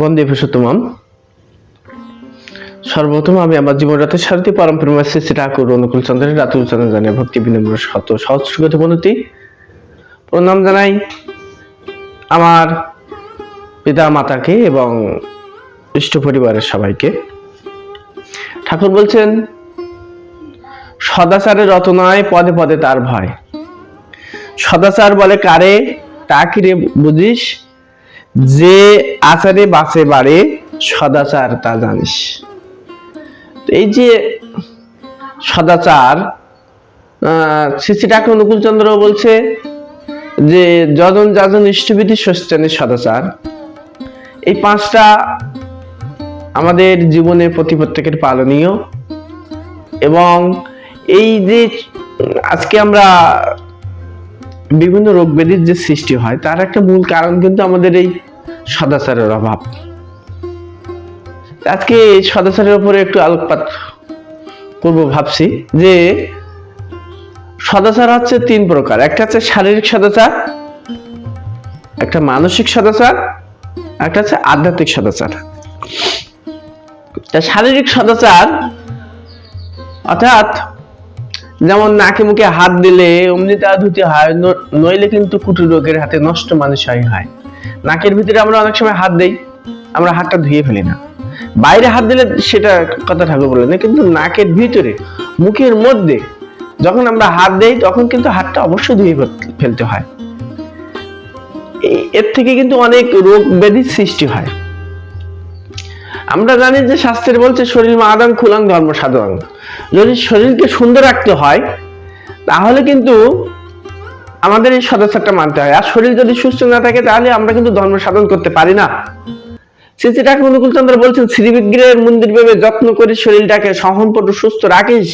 বন্দে পুরুষোত্তমম সর্বপ্রথম আমি আমার জীবনরাতে সারথী পরম প্রেম শ্রী ঠাকুর অনুকূল চন্দ্রের রাতুল চন্দ্র জানিয়ে ভক্তি বিনম্র শত সহস্রগত বনতি প্রণাম জানাই আমার পিতা মাতাকে এবং ইষ্ট পরিবারের সবাইকে। ঠাকুর বলছেন সদাচারের রতনায় পদে পদে তার ভয়। সদাচার বলে কারে, তা কি রে বুঝিস? যে আচারে বাঁচে বাড়ে সদাচার তা জানিস। এই যে সদাচার আহ, শ্রী শ্রী ঠাকুর অনুকূল চন্দ্র বলছে যে যজন যাজন ইষ্টবিধি সস্তানের সদাচার। এই পাঁচটা আমাদের জীবনে প্রতি প্রত্যেকের পালনীয় এবং এই যে আজকে আমরা বিভিন্ন রোগ ব্যাধির যে সৃষ্টি হয়, তার একটা মূল কারণ কিন্তু আমাদের এই সদাচারের অভাব। আজকে এই সদাচারের উপরে একটু আলোকপাত করব ভাবছি যে সদাচার হচ্ছে তিন প্রকার। একটা হচ্ছে শারীরিক সদাচার, একটা মানসিক সদাচার, একটা হচ্ছে আধ্যাত্মিক সদাচার। শারীরিক সদাচার অর্থাৎ যেমন নাকে মুখে হাত দিলে অমনি তা ধুতে হয় নইলে কিন্তু কুটির রোগের হাতে নষ্ট মানুষ হয়। নাকের ভিতরে আমরা অনেক সময় হাত দেই, আমরা হাতটা ধুয়ে ফেলি না। বাইরে হাত দিলে সেটা কথা ঠাকুর বলে না, কিন্তু নাকের ভিতরে, মুখের মধ্যে যখন আমরা হাত দেই, তখন কিন্তু হাতটা অবশ্যই ধুয়ে ফেলতে হয়। এর থেকে কিন্তু অনেক রোগ ব্যাধির সৃষ্টি হয়। আমরা জানি যে শাস্ত্রে বলছে, শরীর মাদাং খুলাং ধর্ম সাধারণ যদি শরীরকে সুন্দর রাখতে হয়, তাহলে কিন্তু আমাদের এই সদাচারটা মানতে হয়। আর শরীর যদি সুস্থ না থাকে, তাহলে আমরা কিন্তু ধর্ম সাধন করতে পারি না। শ্রী শ্রী ঠাকুর অনুকূল চন্দ্র বলছেন শ্রী বিগ্রহের মন্দির ভেবে যত্ন করে শরীরটাকে সহনপট সুস্থ রাখিস,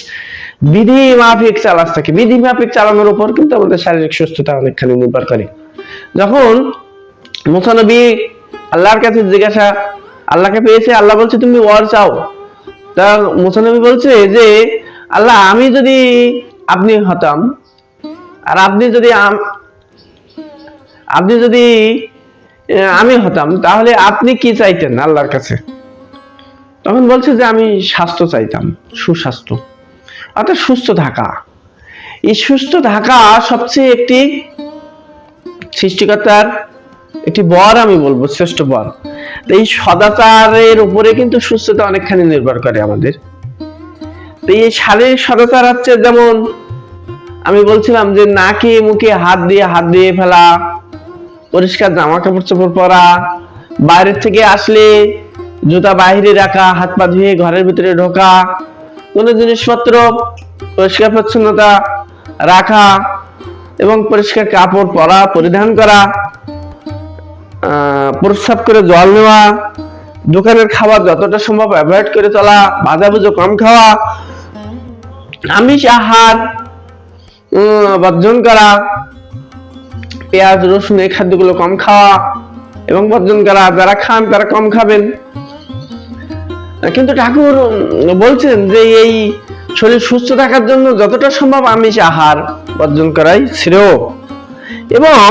বিধি মাফিক চালাস থাকে। বিধি মাফিক চালানোর উপর কিন্তু আমাদের শারীরিক সুস্থতা অনেকখানি নির্ভর করে। যখন মুসানবী আল্লাহর কাছে জিজ্ঞাসা, আল্লাহকে পেয়েছে? আল্লাহ বলছে, তুমি ওয়ার চাও। তা মুসানবী বলছে যে, আল্লাহ, আমি যদি আপনি হতাম, আর আপনি যদি আপনি যদি আমি হতাম, তাহলে আপনি কি চাইতেন আল্লাহর কাছে? তখন বলছে যে, আমি স্বাস্থ্য চাইতাম, সুস্বাস্থ্য। অর্থাৎ সুস্থ থাকা। এই সুস্থ থাকা সবচেয়ে একটি সৃষ্টিকর্তার একটি বর আমি বলব, শ্রেষ্ঠ বর। এই সদাচারের উপরে কিন্তু সুস্থতা অনেকখানি নির্ভর করে আমাদের। তো এই শারীরিক সদাচার হচ্ছে যেমন, আমি বলছিলাম যে নাকে, মুখে হাত দিয়ে হাত দিয়ে ফেলা, পরিষ্কার জামা কাপড় চোপড় পরা, বাইরের থেকে আসলে জুতা বাইরে রাখা, হাত পা ধুয়ে ঘরের ভিতরে ঢোকা, কোনো জিনিসপত্র পরিষ্কার পরিচ্ছন্নতা রাখা এবং পরিষ্কার কাপড় পরা, পরিধান করা প্রস্রাব করে জল নেওয়া, দোকানের খাবার যতটা সম্ভব অ্যাভয়েড করে চলা ভাজাভুজো কম খাওয়া, আমিষ আহার বর্জন করা, পেঁয়াজ, রসুন এই খাদ্যগুলো কম খাওয়া এবং বর্জন করা, যারা খান তারা কম খাবেন। কিন্তু ঠাকুর বলছেন যে এই শরীর সুস্থ থাকার জন্য যতটা সম্ভব আমিষ আহার বর্জন করাই শ্রেয়। এবং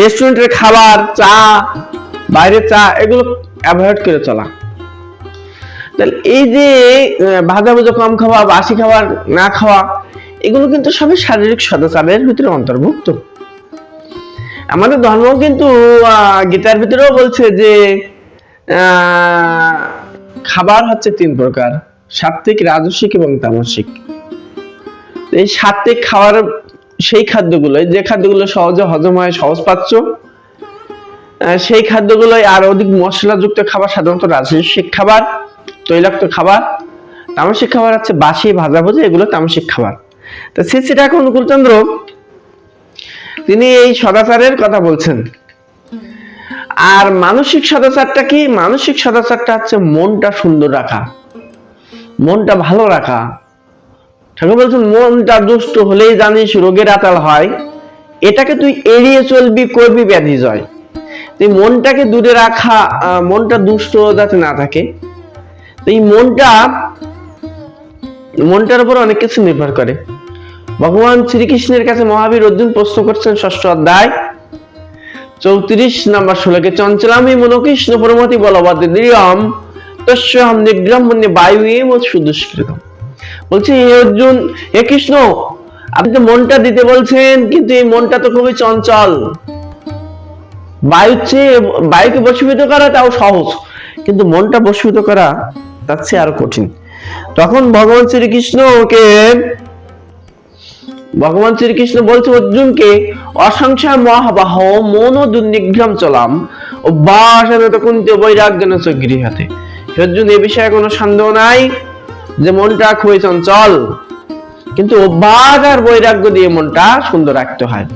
রেস্টুরেন্টের খাবার, চা, বাইরের চা, এগুলো অ্যাভয়েড করে চলা। তাহলে এই যে ভাজা ভুজা কম খাওয়া, বাসি খাবার না খাওয়া, এগুলো কিন্তু সবই শারীরিক সদাচারের ভিতরে অন্তর্ভুক্ত। আমাদের ধর্ম কিন্তু গীতার ভিতরেও বলছে যে খাবার হচ্ছে তিন প্রকার, সাত্ত্বিক রাজসিক এবং তামসিক এই সাত্বিক খাবার সেই খাদ্যগুলো যে খাদ্যগুলো সহজে হজম হয়, সহজ পাচ্ছ। সেই খাদ্যগুলোই আর অধিক মশলাযুক্ত খাবার সাধারণত রাজস্বিক খাবার তৈলাক্ত খাবার। তামসিক খাবার হচ্ছে বাসি, ভাজা ভুজা, এগুলো তামসিক খাবার। তো ঠাকুর অনুকূলচন্দ্র তিনি এই সদাচারের কথা বলছেন। আর মানসিক সদাচারটা কি? মানসিক সদাচারটা হচ্ছে মনটা সুন্দর রাখা। মনটা ভালো রাখা। ঠাকুর বলছেন, মনটা দুষ্ট হলেই জানিস রোগের আতাল হয়। এটাকে তুই এড়িয়ে চলবি, করবি ব্যাধি জয় এই মনটাকে দূরে রাখা মনটা দুষ্ট যাতে না থাকে। এই মনটা, মনটার উপর অনেক কিছু নির্ভর করে। ভগবান শ্রীকৃষ্ণের কাছে মহাবীর অর্জুন প্রশ্ন করছেন ষষ্ঠ অধ্যায়, চৌত্রিশ নাম্বার শ্লোকে, চঞ্চলামি মনোকৃষ্ণ প্রমতি বলবৎ দৃঢ়ম তস্যহম নিগ্রহ মন্যে বায়ু এম সুদুষ্কৃতম। বলছে, হে অর্জুন, হে কৃষ্ণ, আপনি তো মনটা দিতে বলছেন, কিন্তু এই মনটা তো খুবই চঞ্চল। বায়ুর চেয়ে, বায়ুকে বশীভূত করা তাও সহজ, কিন্তু মনটা বশীভূত করা তার চেয়ে আরও কঠিন। তখন ভগবান শ্রীকৃষ্ণকে, ভগবান শ্রীকৃষ্ণ বলছে, অর্জুনকে অসংসার মহাবাহ, মন ও দুর্নিগ্রাম চলাম অভ্যাসেন কুন্তে বৈরাগ্যন গৃহাতে হে অর্জুন, এ বিষয়ে কোনো সন্দেহ নাই? যে মনটা খুবই চঞ্চল। কিন্তু অভ্যাস আর বৈরাগ্য দিয়ে মনটা সুন্দর রাখতে হয়।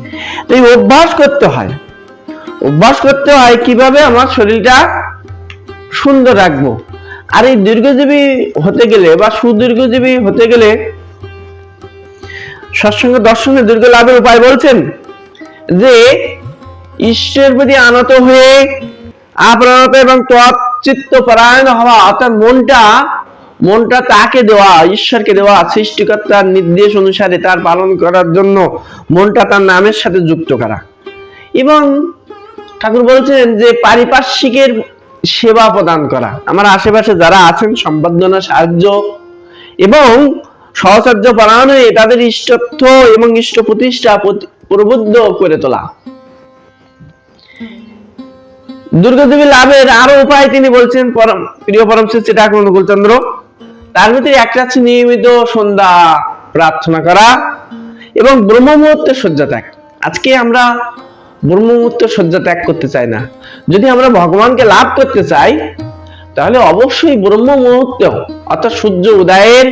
তো এই অভ্যাস করতে হয়। অভ্যাস করতে হয় কীভাবে আমার শরীরটা সুন্দর রাখব? আর এই দীর্ঘজীবী হতে গেলে বা সুদীর্ঘজীবী হতে গেলে সৎসঙ্গ দর্শনের দীর্ঘ লাভের উপায় বলছেন যে ঈশ্বরের প্রতি আনত হয়ে আপ্রাণত এবং তৎচিত্ত পরায়ণ হওয়া অর্থাৎ মনটা মনটা তাকে দেওয়া, ঈশ্বরকে দেওয়া, সৃষ্টিকর্তার নির্দেশ অনুসারে তার পালন করার জন্য মনটা তার নামের সাথে যুক্ত করা। এবং ঠাকুর বলছেন যে পারিপার্শ্বিকের সেবা প্রদান করা। আমার আশেপাশে যারা আছেন, সম্বর্ধনা, সাহায্য এবং সহচর্য পরায়ণ হয়ে তাদের ইষ্টত্ব এবং ইষ্ট প্রতিষ্ঠা প্রবুদ্ধ করে তোলা। দুর্গাদেবী লাভের আরও উপায় তিনি বলছেন, পরম, প্রিয় পরম শ্রী ঠাকুর অনুকূল চন্দ্র তার ভিতরে একটা হচ্ছে নিয়মিত সন্ধ্যা প্রার্থনা করা এবং ব্রহ্ম মুহূর্তে শয্যা ত্যাগ। আজকে আমরা ব্রহ্ম মুহূর্তে শয্যা ত্যাগ করতে চাই না। যদি আমরা ভগবানকে লাভ করতে চাই, তাহলে অবশ্যই ব্রহ্ম মুহূর্তে, অর্থাৎ সূর্য উদয়ের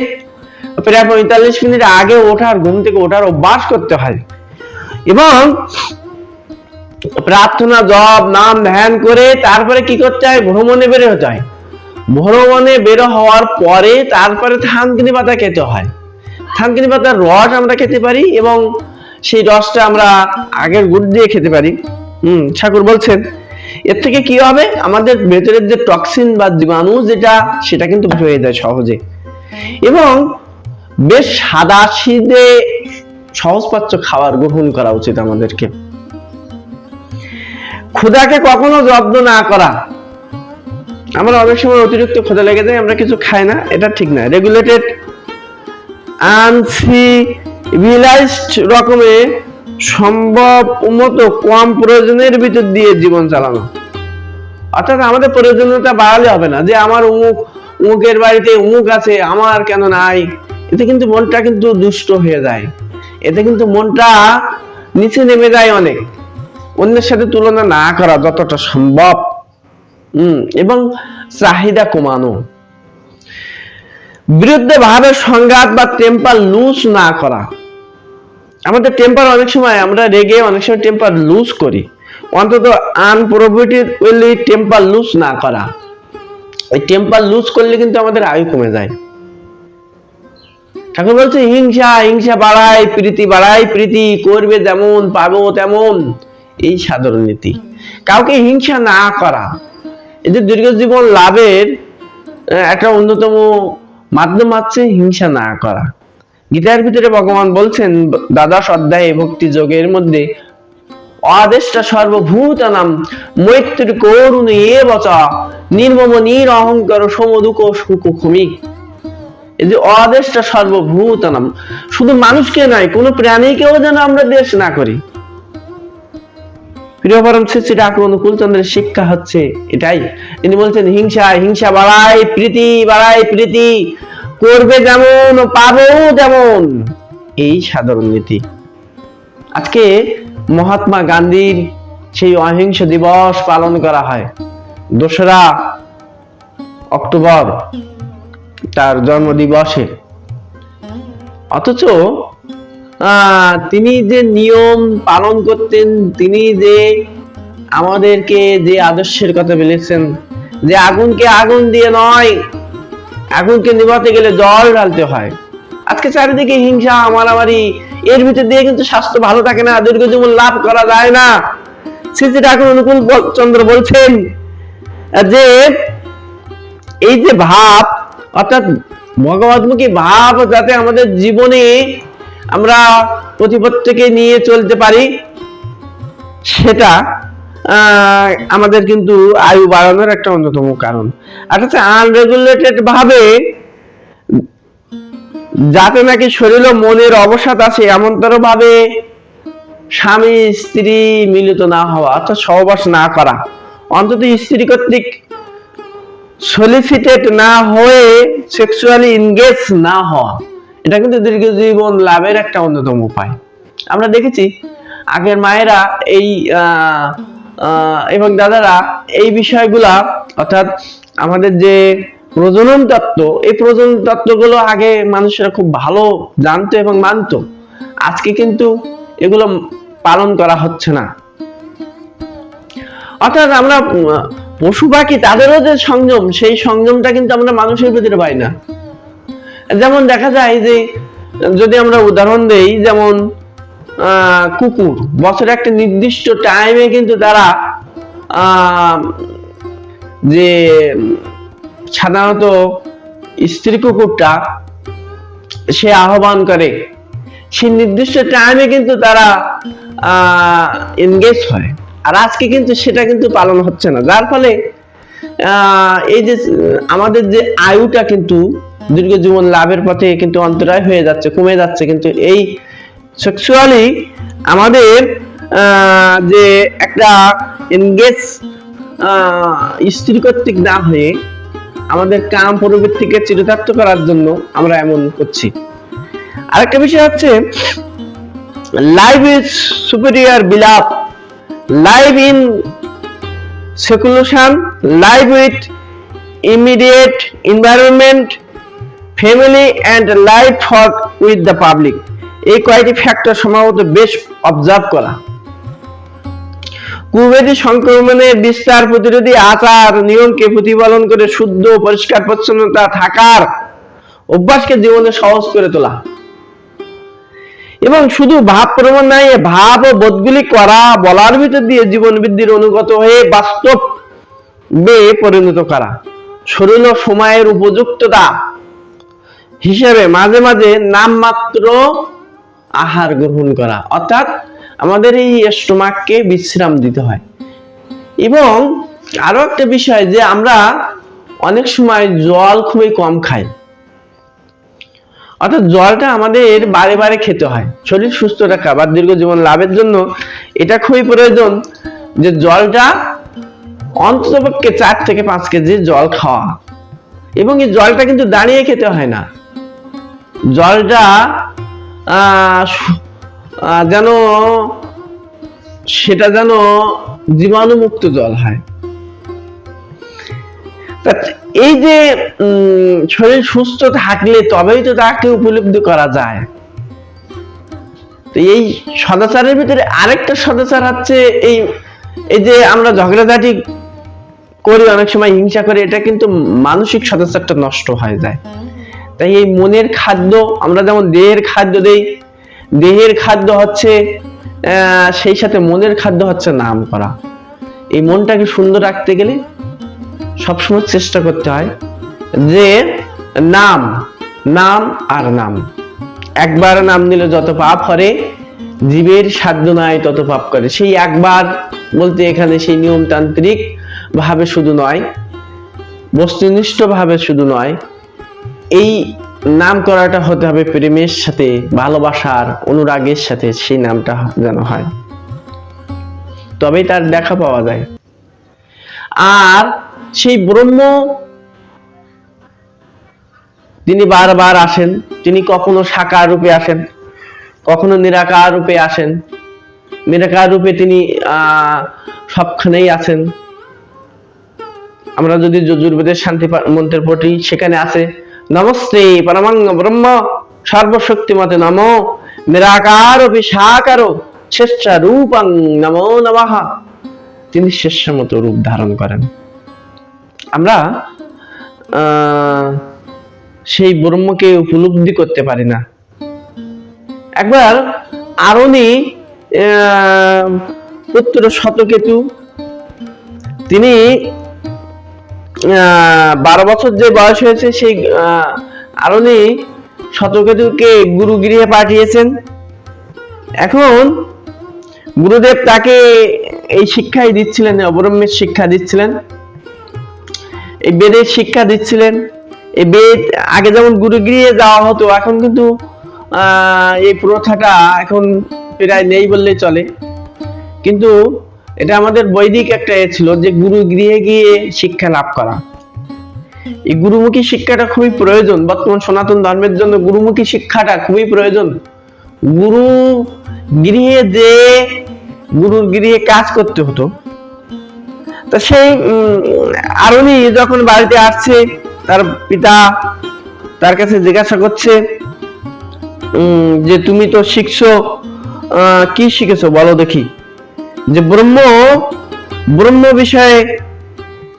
প্রায় পঁয়তাল্লিশ মিনিট আগে ওঠার, ঘুম থেকে ওঠার অভ্যাস করতে হয়। এবং প্রার্থনা জব নাম ধ্যান করে তারপরে কি করতে হয়? ভ্রমণে বের হতে হয়। ভ্রমণে বের হওয়ার পরে তারপরে থানকিনি পাতা খেতে হয়। থানকিনি পাতার রস আমরা খেতে পারি এবং সেই রসটা আমরা আগের গুড় দিয়ে খেতে পারি। হুম, ঠাকুর বলছেন, এর থেকে কি হবে? আমাদের ভেতরের যে টক্সিন বা জীবাণু যেটা, সেটা কিন্তু হয়ে যায় সহজে। এবং বেশ সাদা সিদে সহজপাচ্য খাবার গ্রহণ করা উচিত আমাদেরকে। ক্ষুদাকে কখনো জব্দ না করা আমরা অনেক সময় অতিরিক্ত ক্ষুধা লেগে যায়, আমরা কিছু খাই না, এটা ঠিক না। রেগুলেটেড আনসিভিলাইজড রকমে সম্ভব মতো কম প্রয়োজনের ভিতর দিয়ে জীবন চালানো। অর্থাৎ আমাদের প্রয়োজনীয়তা বাড়ালে হবে না, যে আমার উমুক উমুকের বাড়িতে উমুক আছে, আমার কেন নাই? এতে কিন্তু মনটা কিন্তু দুষ্ট হয়ে যায়। এতে কিন্তু মনটা নিচে নেমে যায় অনেক। অন্যের সাথে তুলনা না করা যতটা সম্ভব। এবং চাহিদা কমানো। বিরুদ্ধে ভাবে সংঘাত বা টেম্পার লুজ না করা। আমাদের টেম্পার অনেক সময়, আমরা রেগে অনেক সময় টেম্পার লুজ করি। অন্তত আনপ্রোভিটেডলি টেম্পার লুজ না করা। ওই টেম্পার লুজ করলে কিন্তু আমাদের আয়ু কমে যায়। ঠাকুর বলছে, হিংসা হিংসা বাড়ায়, প্রীতি বাড়ায়, প্রীতি করবে যেমন, পাবো তেমন। এই সাধারণ নীতি। কাউকে হিংসা না করা। এই যে দীর্ঘ জীবন লাভের একটা অন্যতম মাধ্যম হচ্ছে হিংসা না করা। গীতার ভিতরে ভগবান বলছেন দ্বাদশ অধ্যায়ে ভক্তি যোগের মধ্যে আদেশটা সর্বভূত নাম মৈত্রী করুণ এ বচা, নির্মম নির অহংকার সমদুক সুখ খুমি এই যে আদেশটা সর্বভূত নাম শুধু মানুষকে নয়, কোনো প্রাণীকেও যেন আমরা দেশ না করি। প্রিয় পরম শ্রী ঠাকুর অনুকূল শিক্ষা হচ্ছে এটাই। তিনি বলছেন, হিংসা হিংসা বাড়ায় প্রীতি বাড়ায় প্রীতি করবে যেমন পাবো তেমন। এই সাধারণ নীতি। আজকে মহাত্মা গান্ধীর সেই অহিংস দিবস পালন করা হয়। দোসরা অক্টোবর তার জন্মদিবসে। অথচ তিনি যে নিয়ম পালন করতেন, তিনি যে আমাদেরকে যে আদর্শের কথা বলেছেন, যে আগুনকে আগুন দিয়ে নয়, আগুনকে নিভাতে গেলে জল ঢালতে হয়। আজকে চারিদিকে হিংসা, মারামারি, এর ভিতর দিয়ে কিন্তু স্বাস্থ্য ভালো থাকে না দীর্ঘ জীবন লাভ করা যায় না। শ্রী ঠাকুর অনুকূল চন্দ্র বলছেন যে, এই যে ভাব, অর্থাৎ ভগবতমুখী ভাব যাতে আমাদের জীবনে আমরা প্রতিপত্তিকে নিয়ে চলতে পারি, সেটা আমাদের কিন্তু আয়ু বাড়ানোর একটা অন্যতম কারণ। আর হচ্ছে আনরেগুলেটেড ভাবে যাতে নাকি শরীর ও মনের অবসাদ আছে এমনতর ভাবে স্বামী, স্ত্রী মিলিত না হওয়া, অর্থাৎ সহবাস না করা, অন্তত স্ত্রী কর্তৃক সলিসিটেড না হয়ে সেক্সুয়ালি এনগেজ না হওয়া। এটা কিন্তু দীর্ঘ জীবন লাভের একটা অন্যতম উপায়। আমরা দেখেছি, আগের মায়েরা এই এবং দাদারা এই বিষয়গুলা, অর্থাৎ আমাদের যে প্রজনন তত্ত্ব, এই প্রজনন তত্ত্বগুলো আগে মানুষেরা খুব ভালো জানতো এবং মানতো। আজকে কিন্তু এগুলো পালন করা হচ্ছে না। অর্থাৎ আমরা পশু পাখি, তাদেরও যে সংযম, সেই সংযমটা কিন্তু আমরা মানুষের ভিতরে পাই না। যেমন দেখা যায় যে, যদি আমরা উদাহরণ দেই, যেমন কুকুর। বছরে একটা নির্দিষ্ট টাইমে কিন্তু তারা যে, সাধারণত স্ত্রী কুকুরটা, সে আহ্বান করে। সেই নির্দিষ্ট টাইমে কিন্তু তারা এনগেজ হয়। আর আজকে কিন্তু সেটা কিন্তু পালন হচ্ছে না। যার ফলে এই যে, আমাদের যে আয়ুটা কিন্তু দীর্ঘ জীবন লাভের পথে কিন্তু অন্তরায় হয়ে যাচ্ছে, কমে যাচ্ছে। কিন্তু এই সেক্সুয়ালি আমাদের যে একটা এনগেজ স্ত্রী কর্তৃক না হয়ে আমাদের কাম প্রবৃত্তিকে চিরতার্থ করার জন্য আমরা এমন করছি। আরেকটা বিষয় হচ্ছে লাইভ ইজ সুপিরিয়র বিলাপ live in seclusion live with immediate environment family and life for with the public এই কয়টি ফ্যাক্টর সম্ভবত বেশ অবজার্ভ করা। কুবেদি সংক্রমণের বিস্তার প্রতিরোধী আচার নিয়মকে প্রতিপালন করে শুদ্ধ পরিষ্কার পরিচ্ছন্নতা থাকার অভ্যাসকে জীবনে সহজ করে তোলা। এবং শুধু ভাব প্রমাণ নাই, ভাব ও বোধগুলি করা বলার ভিতর দিয়ে জীবন বৃদ্ধির অনুগত হয়ে বাস্তব বে পরিণত করা। শরীর ও সময়ের উপযুক্ততা হিসেবে মাঝে মাঝে নামমাত্র আহার গ্রহণ করা। অর্থাৎ আমাদের এই স্টোমাককে বিশ্রাম দিতে হয়। এবং আরও একটা বিষয় যে আমরা অনেক সময় জল খুবই কম খাই। অর্থাৎ জলটা আমাদের বারে বারে খেতে হয়। শরীর সুস্থ রাখা বা দীর্ঘ জীবন লাভের জন্য এটা খুবই প্রয়োজন যে জলটা অন্ততপক্ষে চার থেকে পাঁচ কেজি জল খাওয়া। এবং এই জলটা কিন্তু দাঁড়িয়ে খেতে হয় না। জলটা যেন সেটা যেন জীবাণুমুক্ত জল হয়। এই যে শরীর সুস্থ থাকলে তবেই তো তাকে উপলব্ধি করা যায়। তো এই সদাচারের ভিতরে আরেকটা সদাচার হচ্ছে এই এই যে আমরা ঝগড়াঝাটি করি, অনেক সময় হিংসা করি, এটা কিন্তু মানসিক সদাচারটা নষ্ট হয়ে যায়। তাই এই মনের খাদ্য, আমরা যেমন দেহের খাদ্য দেই, দেহের খাদ্য হচ্ছে সেই সাথে মনের খাদ্য হচ্ছে নাম করা। এই মনটাকে সুন্দর রাখতে গেলে সবসময় চেষ্টা করতে হয় যে নাম নাম আর নাম। একবার নাম নিলে যত পাপ হরে, জীবের সাধ্য নাই তত পাপ করে। সেই একবার বলতে এখানে সেই নিয়মতান্ত্রিক ভাবে শুধু নয়, বস্তুনিষ্ঠ ভাবে শুধু নয় এই নাম করাটা হতে হবে প্রেমের সাথে, ভালোবাসার অনুরাগের সাথে সেই নামটা যেন হয়। তবেই তার দেখা পাওয়া যায়। আর সেই ব্রহ্ম তিনি বারবার আসেন, তিনি কখনো সাকার রূপে আসেন, কখনো নিরাকার রূপে আসেন। নিরাকার রূপে তিনি সবখানেই আছেন। আমরা যদি যজুর্বেদের শান্তি মন্ত্রের পড়ি সেখানে আছে নমস্তে পরমাং ব্রহ্ম সর্বশক্তিমতে নমো নিরাকার সাকার শেষা রূপং নমো নমঃ। তিনি শেষ মতো রূপ ধারণ করেন। আমরা সেই ব্রহ্মকে উপলব্ধি করতে পারি না। একবার আহ, পুত্র শতকেতু তিনি বারো বছর যে বয়স হয়েছে সেই আরনি শতকেতুকে গুরু গৃহে পাঠিয়েছেন। এখন গুরুদেব তাকে এই শিক্ষাই দিচ্ছিলেন অবরম্যের শিক্ষা দিচ্ছিলেন। এই বেদের শিক্ষা দিচ্ছিলেন। এই বেদ আগে যেমন গুরুগৃহে যাওয়া হতো, এখন কিন্তু এই প্রথাটা এখন প্রায় নেই বললেই চলে। কিন্তু এটা আমাদের বৈদিক একটা এ ছিল যে গুরু গৃহে গিয়ে শিক্ষা লাভ করা। এই গুরুমুখী শিক্ষাটা খুবই প্রয়োজন, বর্তমান সনাতন ধর্মের জন্য গুরুমুখী শিক্ষাটা খুবই প্রয়োজন। গুরু গৃহে যে গুরুর গৃহে কাজ করতে হতো, তা সেই আরুনি যখন বাড়িতে আসছে, তার পিতা তার কাছে জিজ্ঞাসা করছে যে তুমি তো শিখছো কি শিখেছো বলো দেখি। যে ব্রহ্ম ব্রহ্ম বিষয়ে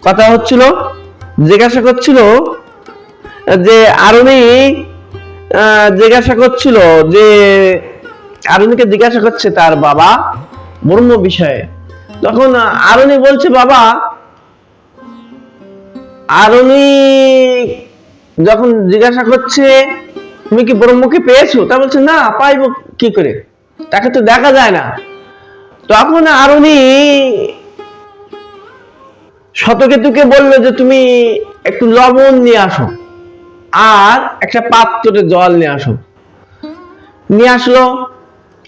কথা হচ্ছিল, জিজ্ঞাসা করছিল, যে আরুনি জিজ্ঞাসা করছিল যে আরুনিকে জিজ্ঞাসা করছে তার বাবা ব্রহ্ম বিষয়ে। তখন আরুনি বলছে, বাবা আরুনি যখন জিজ্ঞাসা করছে, তুমি কি ব্রহ্মকে পেয়েছ? তা বলছে, না, পাইবো কি করে? তাকে তো দেখা যায় না। তখন আরুনি শতকেতুকে বলল যে তুমি একটু লবণ নিয়ে আসো আর একটা পাত্রে জল নিয়ে আসো। নিয়ে আসলো,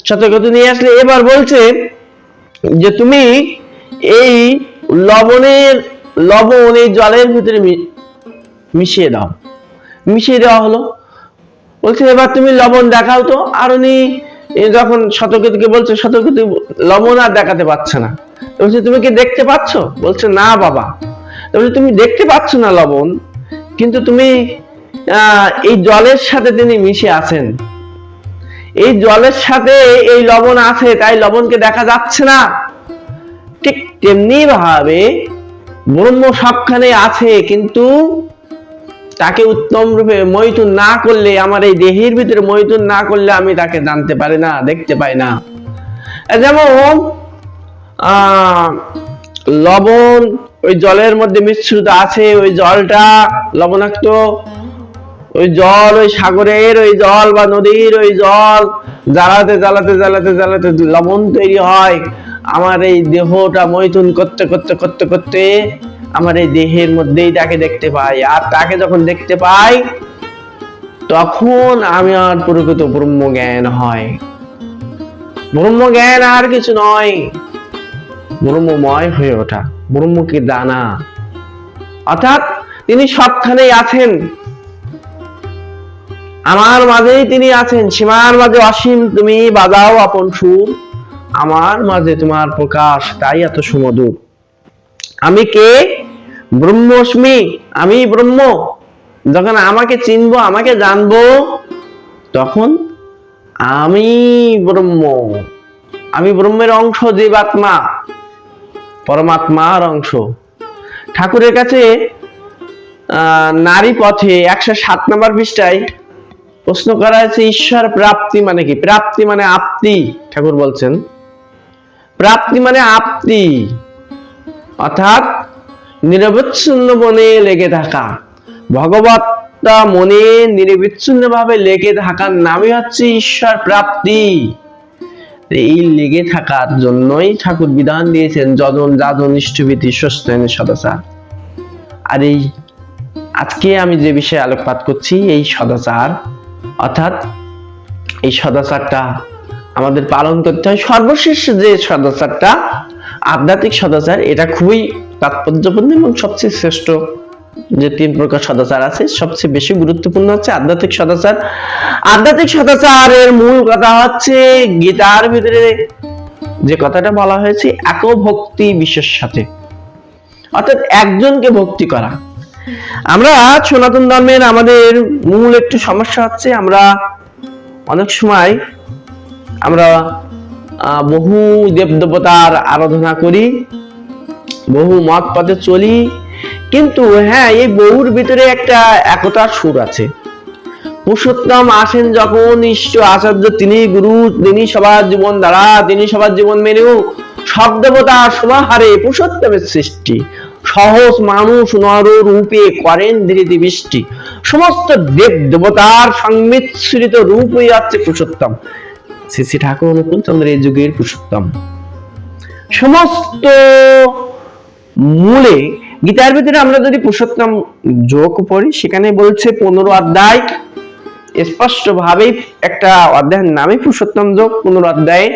শতকেতু নিয়ে আসলে এবার বলছে যে তুমি এই লবণের, লবণ এই জলের ভিতরে মিশিয়ে দাও। মিশিয়ে দেওয়া হলো। বলছে, এবার তুমি লবণ দেখাও তো। আর উনি এ যখন শতকেতুকে বলছে শতকেতু লবণ আর দেখাতে পারছে না। বলছে, তুমি কি দেখতে পাচ্ছ? বলছে, না বাবা। বলছে, তুমি দেখতে পাচ্ছ না লবণ, কিন্তু তুমি এই জলের সাথে তিনি মিশে আছেন। এই জলের সাথে এই লবণ আছে, তাই লবণকে দেখা যাচ্ছে না। ঠিক তেমনি ভাবে ব্রহ্ম সবখানে আছে, কিন্তু তাকে উত্তম রূপে মৈথুন না করলে, আমার এই দেহের ভিতরে মৈথুন না করলে আমি তাকে জানতে পারি না, দেখতে পাই না। যেমন লবণ ওই জলের মধ্যে মিশ্রিত আছে, ওই জলটা লবণাক্ত। ওই জল ওই সাগরের ওই জল বা নদীর ওই জল জ্বালাতে জ্বালাতে জ্বালাতে জ্বালাতে লবণ তৈরি হয়। আমার এই দেহটা মৈথুন করতে করতে করতে করতে আমার এই দেহের মধ্যেই তাকে দেখতে পাই। আর তাকে যখন দেখতে পাই, তখন আমি আর প্রকৃত ব্রহ্ম জ্ঞান হয়। ব্রহ্ম জ্ঞান আর কিছু নয়, ব্রহ্মময় হয়ে ওঠা, ব্রহ্মকে দানা। অর্থাৎ তিনি সবখানেই আছেন। আমার মাঝেই তিনি আছেন, সীমার মাঝে অসীম তুমি বাজাও আপন সুর, আমার মাঝে তোমার প্রকাশ, তাই এত সুমধুর। আমি কে? ব্রহ্মস্মি, আমি ব্রহ্ম। যখন আমাকে চিনবো, আমাকে জানব, তখন আমি ব্রহ্ম। আমি ব্রহ্মের অংশ, জীবাত্মা, পরমাত্মার অংশ। ঠাকুরের কাছে নারী পথে একশো সাত নম্বর পৃষ্ঠায় প্রশ্ন করা হয়েছে, ঈশ্বর প্রাপ্তি মানে কি? প্রাপ্তি মানে আপ্তি ঠাকুর বলছেন। প্রাপ্তি মানে আপ্তি অর্থাৎ নিরবচ্ছিন্ন মনে লেগে থাকা। ভগবত্তা মনে নিরবিচ্ছিন্ন ভাবে লেগে থাকার নামই হচ্ছে ঈশ্বর প্রাপ্তি। এই লেগে থাকার জন্যই ঠাকুর বিধান দিয়েছেন, যজন যাজন ইষ্টভীতি সস্তেন সদাচার আর এই আজকে আমি যে বিষয়ে আলোকপাত করছি, এই সদাচার, অর্থাৎ এই সদাচারটা আমাদের পালন করতে হয়। সর্বশেষ যে সদাচারটা, আধ্যাত্মিক সদাচার, এটা খুবই তাৎপর্যপূর্ণ এবং সবচেয়ে শ্রেষ্ঠ যে তিন প্রকার সদাচার আছে, সবচেয়ে বেশি গুরুত্বপূর্ণ হচ্ছে আধ্যাত্মিক সদাচার। আধ্যাত্মিক সদাচারের মূল কথা হচ্ছে গীতার ভিতরে যে কথাটা বলা হয়েছে এক ভক্তি বিশেষ সাথে। অর্থাৎ একজনকে ভক্তি করা। আমরা সনাতন ধর্মের আমাদের মূল একটু সমস্যা হচ্ছে আমরা অনেক সময় আমরা বহু দেবদেবতার আরাধনা করি। বহু মত পথে চলি। কিন্তু হ্যাঁ এই বহুর ভিতরে একটা একতার সুর আছে। পুরুষোত্তম আসেন যখন ইষ্ট আচার্য তিনি গুরু, তিনি সবার জীবন দ্বারা, তিনি সবার জীবন মেনেও সব দেবতা সমাহারে পুরুষোত্তমের সৃষ্টি। সহজ মানুষ নর রূপে করেন ধীরে বৃষ্টি সমস্ত দেব দেবতার সংমিশ্রিত রূপই হচ্ছে পুরুষোত্তম। শ্রী শ্রী ঠাকুর অনুকূল চন্দ্র এই যুগের পুরুষোত্তম। সমস্ত মূলে গীতার ভিতরে আমরা যদি পুরুষোত্তম যোগ পড়ি, সেখানে বলছে পনেরো অধ্যায় স্পষ্ট ভাবেই একটা অধ্যায়ের নামে পুরুষোত্তম যোগ। পনেরো অধ্যায়ে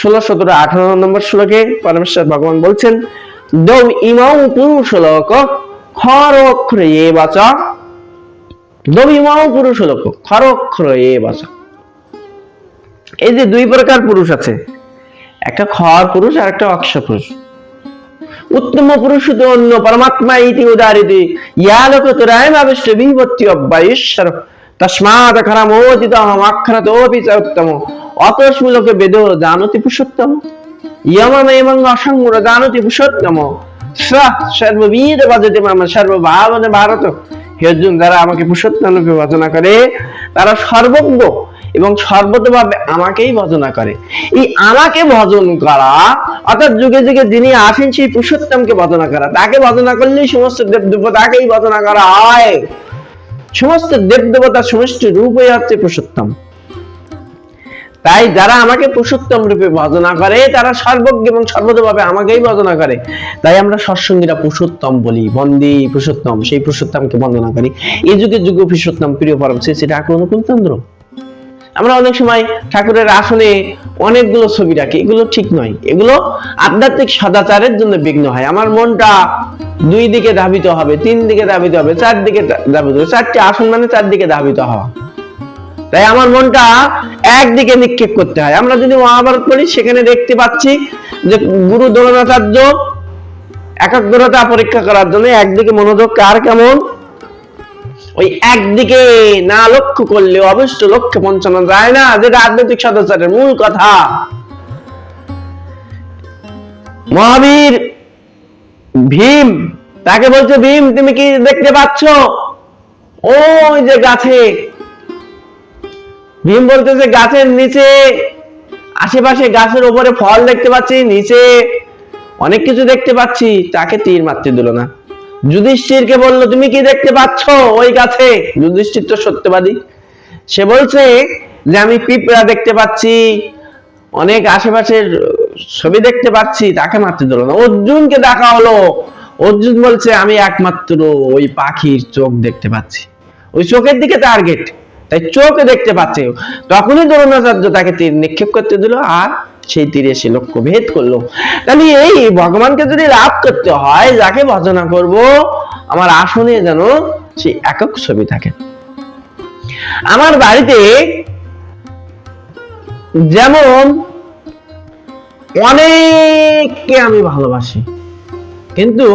ষোলো, সতেরো, আঠারো নম্বর শ্লোকে পরমেশ্বর ভগবান বলছেন দৌ ইমাউ পুরুষ লোক খর অক্ষর এ বাচা। দৌ ইমাউ পুরুষ লোক খর অক্ষর এ বাচা। এই যে দুই প্রকার পুরুষ আছে, একটা খর পুরুষ আর একটা অক্ষ পুরুষ। উত্তম পুরুষ তো অন্য পরমাত্মা ইতি উদারিতি। ইয়া লোক তোরায় আবিষ্ট বিভক্তি অব্যাশ্বর তস্মাৎ খরমোদিত অক্ষরতোপি চ উত্তম। অতস্মি লোকে বেদ জানতি পুরুষোত্তম। ইয়মমেমং অসঙ্গুর জানতি পুরুষোত্তম। স সর্ববিদ ভজতে মাম সর্বভাবনে ভারত। হে অর্জুন যারা আমাকে পুরুষোত্তম রূপে ভজনা করে, তারা সর্বজ্ঞ। এবং সর্বতভাবে আমাকেই ভজনা করে। এই আমাকে ভজন করা, অর্থাৎ যুগে যুগে যিনি আসেন সেই পুরুষোত্তমকে ভজনা করা, তাকে ভজনা করলেই সমস্ত দেব দেবতাকেই ভজনা করা হয়। সমস্ত দেব দেবতার সমষ্টি রূপই হচ্ছে পুরুষোত্তম। তাই যারা আমাকে পুরুষোত্তম রূপে ভজনা করে, তারা সর্বজ্ঞ এবং সর্বতভাবে আমাকেই ভজনা করে। তাই আমরা সৎসঙ্গীরা পুরুষোত্তম বলি, বন্দি পুরুষোত্তম, সেই পুরুষোত্তমকে বন্দনা করি। এই যুগে যুগ পুরুষোত্তম, প্রিয় পরম শ্রী শ্রী ঠাকুর অনুকূল চন্দ্র। আমরা অনেক সময় ঠাকুরের আসনে অনেকগুলো ছবি রাখি। এগুলো ঠিক নয়। এগুলো আধ্যাত্মিক সদাচারের জন্য বিঘ্ন হয়। আমার মনটা দুই দিকে ধাবিত হবে, তিন দিকে ধাবিত হবে, চার দিকে ধাবিত হবে। চারটি আসন মানে চারদিকে ধাবিত হওয়া। তাই আমার মনটা একদিকে নিক্ষেপ করতে হয়। আমরা যদি মহাভারত পড়ি, সেখানে দেখতে পাচ্ছি যে গুরু দ্রোণাচার্য একাগ্রতা পরীক্ষা করার জন্য একদিকে মনোযোগ কার কেমন? ওই একদিকে না লক্ষ্য করলে অবশ্য লক্ষ্যে পৌঁছানো যায় না, যেটা আধ্যাত্মিক সদাচারের মূল কথা। মহাবীর ভীম, তাকে বলছে, ভীম, তুমি কি দেখতে পাচ্ছ? ওই যে গাছে। ভীম বলতেছে গাছের নিচে, আশেপাশে গাছের উপরে ফল দেখতে পাচ্ছি, নিচে অনেক কিছু দেখতে পাচ্ছি, তাকে তীর মারতে দিল না। যুধিষ্ঠিরকে বলল, তুমি কি দেখতে পাচ্ছ ওই গাছে? যুধিষ্ঠির তো সত্যবাদী। সে বলছে যে, আমি পিঁপড়া দেখতে পাচ্ছি, অনেক আশেপাশের ছবি দেখতে পাচ্ছি, তাকে মারতে দিল না। অর্জুনকে দেখা হলো। অর্জুন বলছে, আমি একমাত্র ওই পাখির চোখ দেখতে পাচ্ছি। ওই চোখের দিকে টার্গেট তাই চোখে দেখতে পাচ্ছে। তখনই দ্রোণাচার্য তাকে তীর নিক্ষেপ করতে দিল আর সেই তীরে সে লক্ষ্য ভেদ করল। তাহলে এই ভগবানকে যদি লাভ করতে হয়, যাকে ভজনা করব, আমার আসনে যেন সেই একক ছবি থাকে। আমার বাড়িতে যেমন অনেককে আমি ভালোবাসি, কিন্তু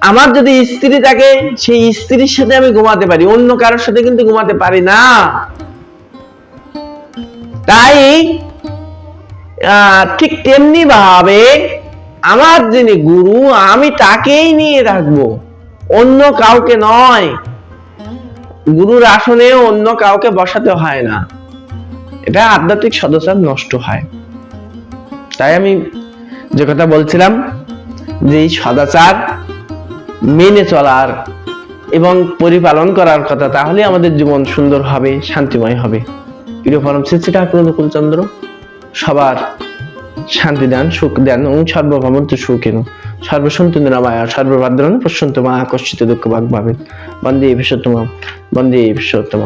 আমার যদি স্ত্রী থাকে, সেই স্ত্রীর সাথে আমি ঘুমাতে পারি, অন্য কারোর সাথে কিন্তু ঘুমাতে পারি না। তাই ঠিক তেমনি ভাবে আমার যিনি গুরু, আমি তাকেই নিয়ে রাখব অন্য কাউকে নয়। গুরুর আসনে অন্য কাউকে বসাতে হয় না। এটা আধ্যাত্মিক সদস্যার নষ্ট হয়। তাই আমি যে কথা বলছিলাম, যে সদাচার মেনে চলার এবং পরিপালন করার কথা তাহলে আমাদের জীবন সুন্দর হবে, শান্তিময় হবে। প্রিয় পরম শ্রী ঠাকুর অনুকূল চন্দ্র সবার শান্তি দেন, সুখ দেন, এবং সর্বভ্রমন্ত সুখ এনো। সর্বসন্তু নিরামায়া সর্বভাদ্রণ প্রশন্ত মা আকর্ষিত দুঃখ ভাগ ভাবেন। বন্দে বিশ্বতম বন্দে বিশ্বতম